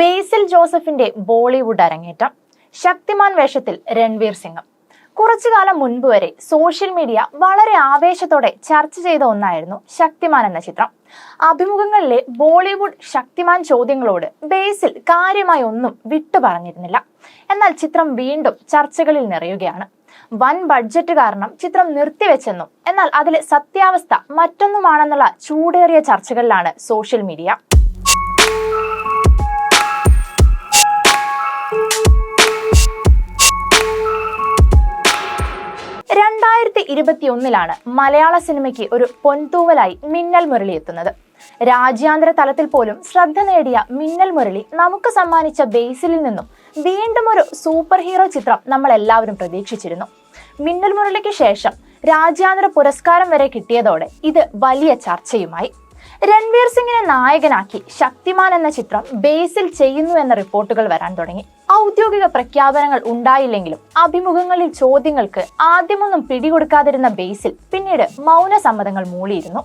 ബേസിൽ ജോസഫിന്റെ ബോളിവുഡ് അരങ്ങേറ്റം ശക്തിമാൻ വേഷത്തിൽ രൺവീർ സിംഗ്. കുറച്ചു കാലം മുൻപ് വരെ സോഷ്യൽ മീഡിയ വളരെ ആവേശത്തോടെ ചർച്ച ചെയ്ത ഒന്നായിരുന്നു ശക്തിമാൻ എന്ന ചിത്രം. അഭിമുഖങ്ങളിലെ ബോളിവുഡ് ശക്തിമാൻ ചോദ്യങ്ങളോട് ബേസിൽ കാര്യമായി ഒന്നും വിട്ടു പറഞ്ഞിരുന്നില്ല. എന്നാൽ ചിത്രം വീണ്ടും ചർച്ചകളിൽ നിറയുകയാണ്. വൻ ബഡ്ജറ്റ് കാരണം ചിത്രം നിർത്തിവെച്ചെന്നും എന്നാൽ അതിലെ സത്യാവസ്ഥ മറ്റൊന്നുമാണെന്നുള്ള ചൂടേറിയ ചർച്ചകളിലാണ് സോഷ്യൽ മീഡിയ. രണ്ടായിരത്തി ഇരുപത്തിയൊന്നിലാണ് മലയാള സിനിമയ്ക്ക് ഒരു പൊൻതൂവലായി മിന്നൽ മുരളി എത്തുന്നത് രാജ്യാന്തര തലത്തിൽ പോലും ശ്രദ്ധ നേടിയ മിന്നൽ മുരളി നമുക്ക് സമ്മാനിച്ച ബേസിലിൽ നിന്നും വീണ്ടും ഒരു സൂപ്പർ ഹീറോ ചിത്രം നമ്മൾ എല്ലാവരും പ്രതീക്ഷിച്ചിരുന്നു. മിന്നൽ മുരളിക്ക് ശേഷം രാജ്യാന്തര പുരസ്കാരം വരെ കിട്ടിയതോടെ ഇത് വലിയ ചർച്ചയുമായി. രൺവീർ സിംഗിനെ നായകനാക്കി ശക്തിമാൻ എന്ന ചിത്രം ബേസിൽ ചെയ്യുന്നു എന്ന റിപ്പോർട്ടുകൾ വരാൻ തുടങ്ങി. ഔദ്യോഗിക പ്രഖ്യാപനങ്ങൾ ഉണ്ടായില്ലെങ്കിലും അഭിമുഖങ്ങളിൽ ചോദ്യങ്ങൾക്ക് ആദ്യമൊന്നും പിടികൊടുക്കാതിരുന്ന ബേസിൽ പിന്നീട് മൗന സമ്മതങ്ങൾ മൂളിയിരുന്നു.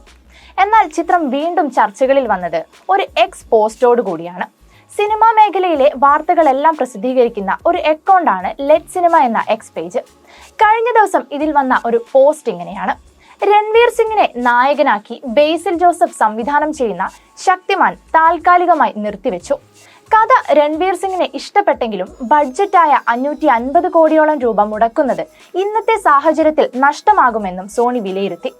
എന്നാൽ ചിത്രം വീണ്ടും ചർച്ചകളിൽ വന്നത് ഒരു എക്സ് പോസ്റ്റോട് കൂടിയാണ്. സിനിമാ മേഖലയിലെ വാർത്തകളെല്ലാം പ്രസിദ്ധീകരിക്കുന്ന ഒരു അക്കൗണ്ടാണ് ലെറ്റ് സിനിമ എന്ന എക്സ് പേജ് കഴിഞ്ഞ ദിവസം ഇതിൽ വന്ന ഒരു പോസ്റ്റ് ഇങ്ങനെയാണ്. രൺവീർ സിംഗിനെ നായകനാക്കി ബേസിൽ ജോസഫ് സംവിധാനം ചെയ്യുന്ന ശക്തിമാൻ താൽക്കാലികമായി നിർത്തിവെച്ചു. കഥ രൺവീർ സിംഗിനെ ഇഷ്ടപ്പെട്ടെങ്കിലും ബഡ്ജറ്റായ അഞ്ഞൂറ്റി അൻപത് കോടിയോളം രൂപ മുടക്കുന്നത് ഇന്നത്തെ സാഹചര്യത്തിൽ നഷ്ടമാകുമെന്നും സോണി വിലയിരുത്തി.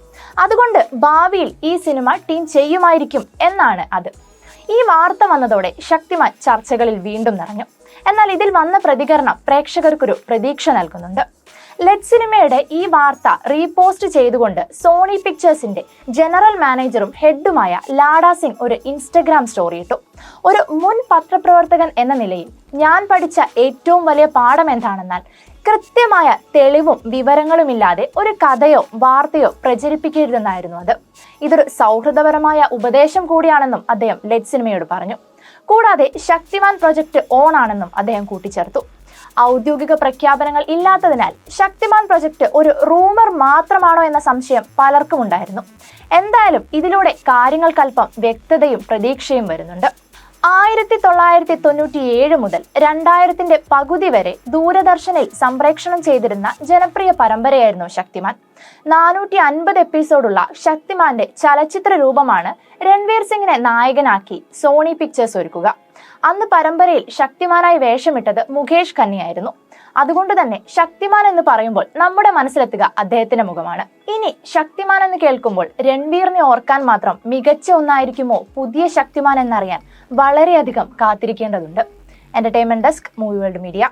അതുകൊണ്ട് ഭാവിയിൽ ഈ സിനിമ ടീം ചെയ്യുമായിരിക്കും എന്നാണ് അത്. ഈ വാർത്ത വന്നതോടെ ശക്തിമാൻ ചർച്ചകളിൽ വീണ്ടും നിറഞ്ഞു. എന്നാൽ ഇതിൽ വന്ന പ്രതികരണം പ്രേക്ഷകർക്കൊരു പ്രതീക്ഷ നൽകുന്നുണ്ട്. ലെഡ് സിനിമയുടെ ഈ വാർത്ത റീപോസ്റ്റ് ചെയ്തുകൊണ്ട് സോണി പിക്ചേഴ്സിന്റെ ജനറൽ മാനേജറും ഹെഡുമായ ലാഡ സിംഗ് ഒരു ഇൻസ്റ്റഗ്രാം സ്റ്റോറി ഇട്ടു. ഒരു മുൻ പത്രപ്രവർത്തകൻ എന്ന നിലയിൽ ഞാൻ പഠിച്ച ഏറ്റവും വലിയ പാഠം എന്താണെന്നാൽ കൃത്യമായ തെളിവും വിവരങ്ങളുമില്ലാതെ ഒരു കഥയോ വാർത്തയോ പ്രചരിപ്പിക്കരുതെന്നായിരുന്നു അത്. ഇതൊരു സൗഹൃദപരമായ ഉപദേശം കൂടിയാണെന്നും അദ്ദേഹം ലെറ്റ് സിനിമയോട് പറഞ്ഞു. കൂടാതെ ശക്തിമാൻ പ്രൊജക്ട് ഓൺ ആണെന്നും അദ്ദേഹം കൂട്ടിച്ചേർത്തു. ഔദ്യോഗിക പ്രഖ്യാപനങ്ങൾ ഇല്ലാത്തതിനാൽ ശക്തിമാൻ പ്രൊജക്ട് ഒരു റൂമർ മാത്രമാണോ എന്ന സംശയം പലർക്കും ഉണ്ടായിരുന്നു എന്തായാലും ഇതിലൂടെ കാര്യങ്ങൾക്കല്പം വ്യക്തതയും പ്രതീക്ഷയും വരുന്നുണ്ട്. ആയിരത്തി തൊള്ളായിരത്തി തൊണ്ണൂറ്റി ഏഴ് മുതൽ രണ്ടായിരത്തിന്റെ പകുതി വരെ ദൂരദർശനിൽ സംപ്രേക്ഷണം ചെയ്തിരുന്ന ജനപ്രിയ പരമ്പരയായിരുന്നു ശക്തിമാൻ. നാനൂറ്റി അൻപത് എപ്പിസോഡുള്ള ശക്തിമാന്റെ ചലച്ചിത്ര രൂപമാണ് രൺവീർ സിംഗിനെ നായകനാക്കി സോണി പിക്ചേഴ്സ് ഒരുക്കുക. അന്ന് പരമ്പരയിൽ ശക്തിമാനായി വേഷമിട്ടത് മുകേഷ് ഖന്നിയായിരുന്നു അതുകൊണ്ട് തന്നെ ശക്തിമാൻ എന്ന് പറയുമ്പോൾ നമ്മുടെ മനസ്സിലെത്തുക അദ്ദേഹത്തിന്റെ മുഖമാണ്. ഇനി ശക്തിമാൻ എന്ന് കേൾക്കുമ്പോൾ രൺവീറിനെ ഓർക്കാൻ മാത്രം മികച്ച ഒന്നായിരിക്കുമോ പുതിയ ശക്തിമാൻ എന്നറിയാൻ വളരെയധികം കാത്തിരിക്കേണ്ടതുണ്ട്. Entertainment desk movie world media